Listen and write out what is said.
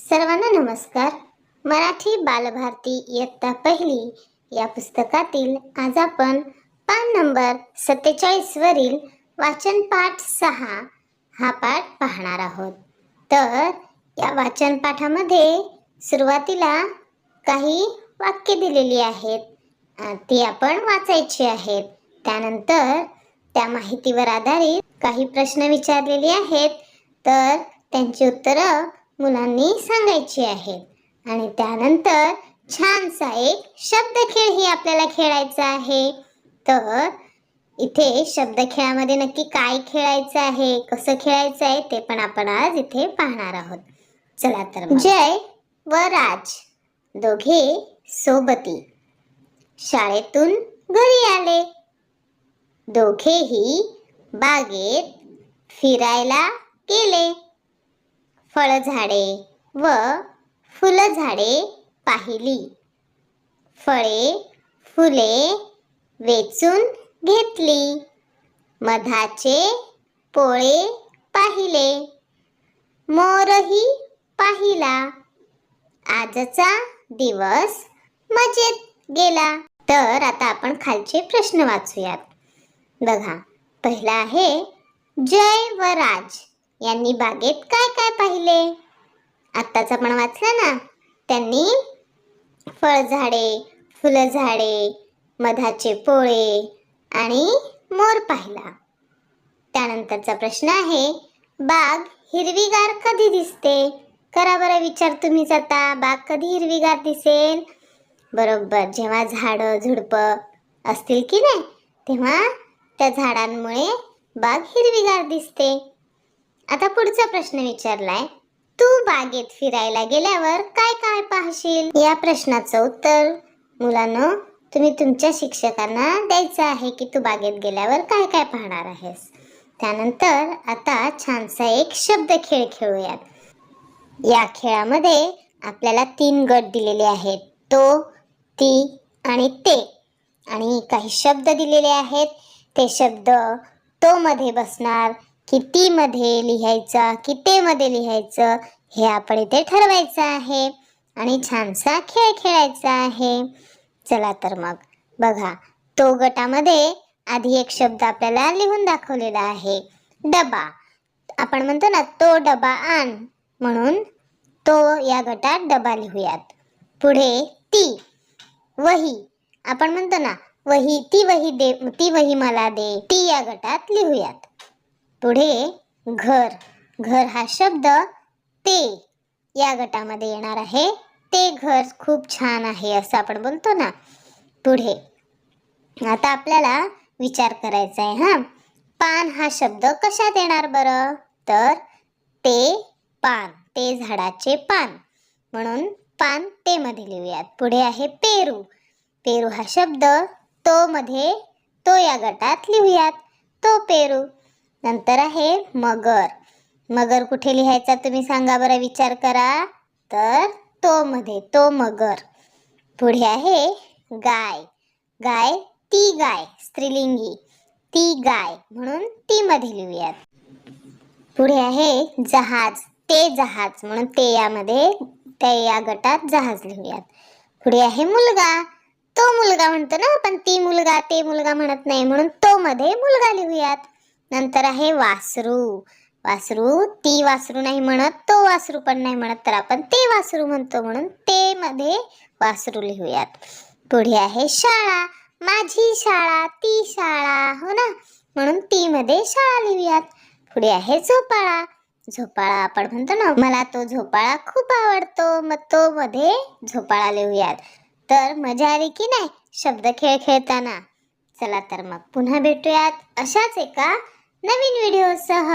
सर्वांना नमस्कार. मराठी बालभारती इयत्ता पहिली या पुस्तकातील आज आपण पान नंबर सत्तेचाळीसवरील वाचनपाठ वाचन पाठ सहा हा पाठ पाहणार आहोत. तर या वाचन पाठामध्ये सुरुवातीला काही वाक्य दिलेली आहेत. ती आपण वाचायची आहेत. त्यानंतर त्या माहितीवर आधारित काही प्रश्न विचारलेले आहेत. तर त्यांची उत्तरं मुलांनी सांगायची आहेत आणि त्यानंतर छानसा एक शब्दखेळ ही आपल्याला खेळायचा आहे. तर इथे शब्दखेळामध्ये नक्की काय खेळायचं आहे कसं खेळायचं आहे ते पण आपण आज इथे पाहणार आहोत. चला तर. जय व राज दोघे सोबती. शाळेतून घरी आले. दोघेही बागेत फिरायला गेले. फळझाडे व फुलझाडे पाहिली. फळे फुले वेचून घेतली. मधाचे पोळे पाहिले. मोरही पाहिला. आजचा दिवस मजेत गेला. तर आता आपण खालचे प्रश्न वाचूयात. बघा पहिला आहे जय व राज. यांनी बागेत काय काय पाहिले? आत्ताच आपण वाचलं ना? त्यांनी फळझाडे फुलझाडे मधाचे पोळे आणि मोर पाहिला. त्यानंतरचा प्रश्न आहे बाग हिरवीगार कधी दिसते? करा बरं विचार तुम्हीच आता बाग कधी हिरवीगार दिसेल? बरोबर जेव्हा झाडं झुडपं असतील की नाही तेव्हा त्या झाडांमुळे बाग हिरवीगार दिसते. आता पुढचा प्रश्न विचारलाय. तू बागेत फिरायला गेल्यावर काय काय पाहशील? या प्रश्नाचं उत्तर. मुलांनो तुम्ही तुमच्या शिक्षकांना द्यायचं आहे की तू बागेत गेल्यावर काय काय पाहणार आहेस? त्यानंतर आता छानसा एक शब्द खेळ खेळूयात. या खेळामध्ये आपल्याला तीन गट दिलेले आहेत. तो ती आणि ते. आणि काही शब्द दिलेले आहेत. ते शब्द तो मध्ये बसणार कितीमध्ये लिहायचा की लिहायचं हे आपण इथे ठरवायचं आहे. आणि छानसा खेळ खेळायचा आहे. चला तर मग. बघा तो गटामध्ये आधी एक शब्द आपल्याला लिहून दाखवलेला आहे. डबा. आपण म्हणतो ना तो डबा आण. म्हणून तो या गटात डबा लिहूयात. पुढे ती. वही. आपण म्हणतो ना वही ती वही दे ती वही मला दे. ती या गटात लिहूयात. पुढे घर. घर हा शब्द ते या गटामध्ये येणार आहे. ते घर खूप छान आहे असं आपण बोलतो ना. पुढे. आता आपल्याला विचार करायचा आहे हा. पान हा शब्द कशात येणार बरं? तर ते पान ते झाडाचे पान. म्हणून पान ते मध्ये लिहूयात. पुढे आहे पेरू. पेरू हा शब्द तो मध्ये तो या गटात लिहूयात. तो पेरू नंतर आहे मगर. मगर कुठे लिहायचा तुम्ही सांगा बरं विचार करा. तर तो मध्ये तो मगर. पुढे आहे गाय. गाय ती गाय स्त्रीलिंगी. ती गाय म्हणून ती मध्ये लिहूयात. पुढे आहे जहाज. ते जहाज म्हणून ते यामध्ये त्या या गटात जहाज लिहूयात. पुढे आहे मुलगा. तो मुलगा म्हणतो ना पण ती मुलगा ते मुलगा म्हणत नाही म्हणून तो मध्ये मुलगा लिहूयात. नंतर आहे वासरू. वासरू ती वासरू नाही म्हणत तो वासरू पण नाही म्हणत. तर आपण ते वासरू म्हणतो म्हणून ते मध्ये वासरू लिहूयात. पुढे आहे शाळा. माझी शाळा ती शाळा हो ना? म्हणून ती मध्ये शाळा लिहूयात. पुढे आहे झोपाळा. झोपाळा आपण म्हणतो ना मला तो झोपाळा खूप आवडतो. मग तो मध्ये झोपाळा लिहूयात. तर मजा आली की नाही? शब्द खेळ खेळताना. चला तर मग पुन्हा भेटूयात अशाच एका नवीन व्हिडिओसह.